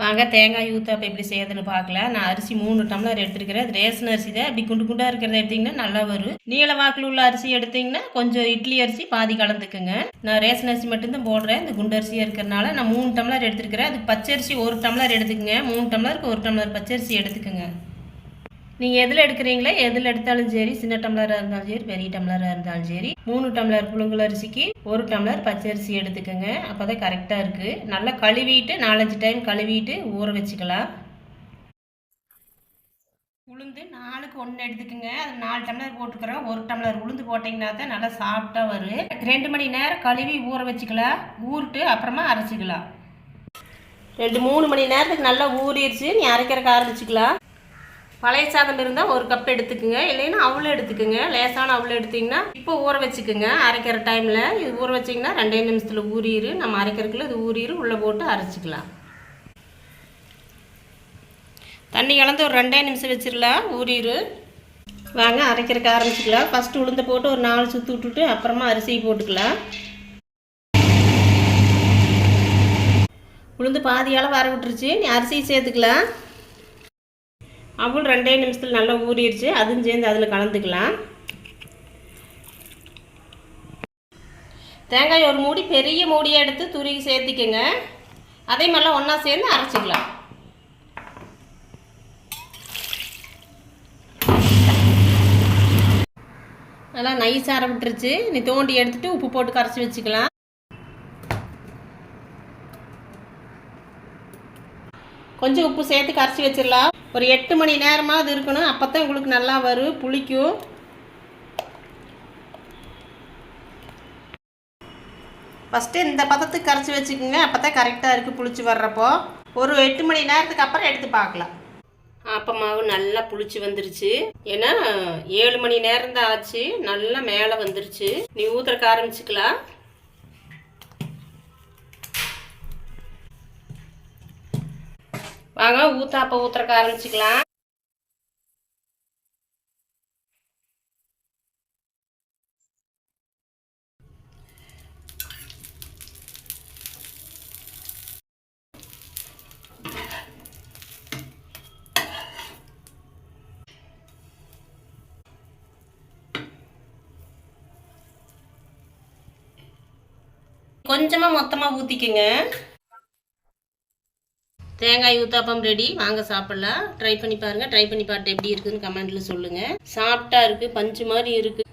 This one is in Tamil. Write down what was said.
வாங்க தேங்காய் ஊத்தாப்பம் எப்படி செய்யறதுன்னு பார்க்கலாம் நான் அரிசி மூணு டம்ளர் எடுத்துருக்கிறேன். அது ரேஷன் அரிசி தான். இப்படி குண்டு குண்டாக இருக்கிறத எடுத்திங்கன்னா நல்லா வரும். நீள வாக்கில் உள்ள அரிசி எடுத்திங்கன்னா கொஞ்சம் இட்லி அரிசி பாதி கலந்துக்குங்க. நான் ரேஷன் அரிசி மட்டும்தான் போடுறேன். இந்த குண்டு அரிசியாக இருக்கிறனால நான் மூணு டம்ளர் எடுத்துருக்கிறேன். அது பச்சரிசி ஒரு டம்ளர் எடுத்துக்கங்க. மூணு டம்ளருக்கு ஒரு டம்ளர் பச்சரிசி எடுத்துக்கோங்க. நீங்கள் எதில் எடுக்கிறீங்களோ எதில் எடுத்தாலும் சரி சின்ன டம்ளராக இருந்தாலும் சரி பெரிய டம்ளராக இருந்தாலும் சரி மூணு டம்ளர் புழுங்கல் அரிசிக்கு ஒரு டம்ளர் பச்சரிசி எடுத்துக்கோங்க. அப்போ தான் கரெக்டாக இருக்குது நல்லா கழுவிட்டு நாலஞ்சு டைம் கழுவிட்டு ஊற வச்சுக்கலாம். உளுந்து நாலுக்கு ஒன்று எடுத்துக்கோங்க. அது நாலு டம்ளர் போட்டுக்கிறோம். ஒரு டம்ளர் உளுந்து போட்டிங்கன்னா தான் நல்லா சாஃப்ட்டாக வரும். ரெண்டு மணி நேரம் கழுவி ஊற வச்சுக்கலாம். ஊறிட்டு அப்புறமா அரைச்சிக்கலாம். ரெண்டு மூணு மணி நேரத்துக்கு நல்லா ஊறிடுச்சு நீ அரைக்கிறக்க ஆரம்பிச்சிக்கலாம் பழைய சாதம் இருந்தால் ஒரு கப் எடுத்துக்கோங்க. இல்லைன்னா அவ்வளோ எடுத்துக்கோங்க. லேசான அவ்வளோ எடுத்திங்கன்னா இப்போ ஊற வச்சுக்கோங்க. அரைக்கிற டைமில் இது ஊற வச்சிங்கன்னா ரெண்டே நிமிஷத்தில் ஊறிடு நம்ம அரைக்கிறதுக்குள்ள இது ஊறிடு உள்ளே போட்டு அரைச்சிக்கலாம். தண்ணி கலந்து ஒரு ரெண்டே நிமிஷம் வச்சிடலாம் ஊறிடு வாங்க அரைக்கிறக்க ஆரம்பிச்சிக்கலாம். ஃபஸ்ட்டு உளுந்து போட்டு ஒரு நாலு சுற்றி விட்டுட்டு அப்புறமா அரிசி போட்டுக்கலாம். உளுந்து பாதி அளவு வர விட்டுருச்சு நீ அரிசி சேர்த்துக்கலாம். அவள் ரெண்டே நிமிஷத்தில் நல்லா ஊறிடுச்சு. அதுவும் சேர்ந்து அதில் கலந்துக்கலாம். தேங்காய் ஒரு மூடி பெரிய மூடியை எடுத்து துருகி சேர்த்துக்கோங்க. அதே மாதிரிலாம் ஒன்றா சேர்ந்து அரைச்சிக்கலாம். நல்லா நைஸாக அரை விட்டுருச்சு நீ தோண்டி எடுத்துட்டு உப்பு போட்டு கரைச்சி வச்சுக்கலாம். கொஞ்சம் உப்பு சேர்த்து கரைச்சி வச்சிடலாம். ஒரு எட்டு மணி நேரமாக அது இருக்கணும். அப்போ தான் உங்களுக்கு நல்லா வரும் புளிக்கும். ஃபஸ்ட்டு இந்த பதத்துக்கு கரைச்சி வச்சுக்கோங்க. அப்போ தான் கரெக்டாக இருக்குது புளிச்சு வர்றப்போ. ஒரு எட்டு மணி நேரத்துக்கு அப்புறம் எடுத்து பார்க்கலாம். ஆப்ப மாவு நல்லா புளிச்சு வந்துருச்சு. ஏன்னா ஏழு மணி நேரம் தான் ஆச்சு. நல்லா மேலே வந்துருச்சு. நீ ஊத்துறக்க ஆரம்பிச்சுக்கலாம். வாங்க ஊத்தாப்ப ஊத்துறக்க ஆரம்பிச்சுக்கலாம். கொஞ்சமாக மொத்தமாக ஊற்றிக்கங்க தேங்காய் ஊத்தாப்பம் ரெடி வாங்க சாப்பிடலாம். ட்ரை பண்ணி பாருங்கள் ட்ரை பண்ணி பார்த்து எப்படி இருக்குதுன்னு கமெண்ட்டில் சொல்லுங்கள் சாஃப்டாக இருக்குது பஞ்சு மாதிரி இருக்குது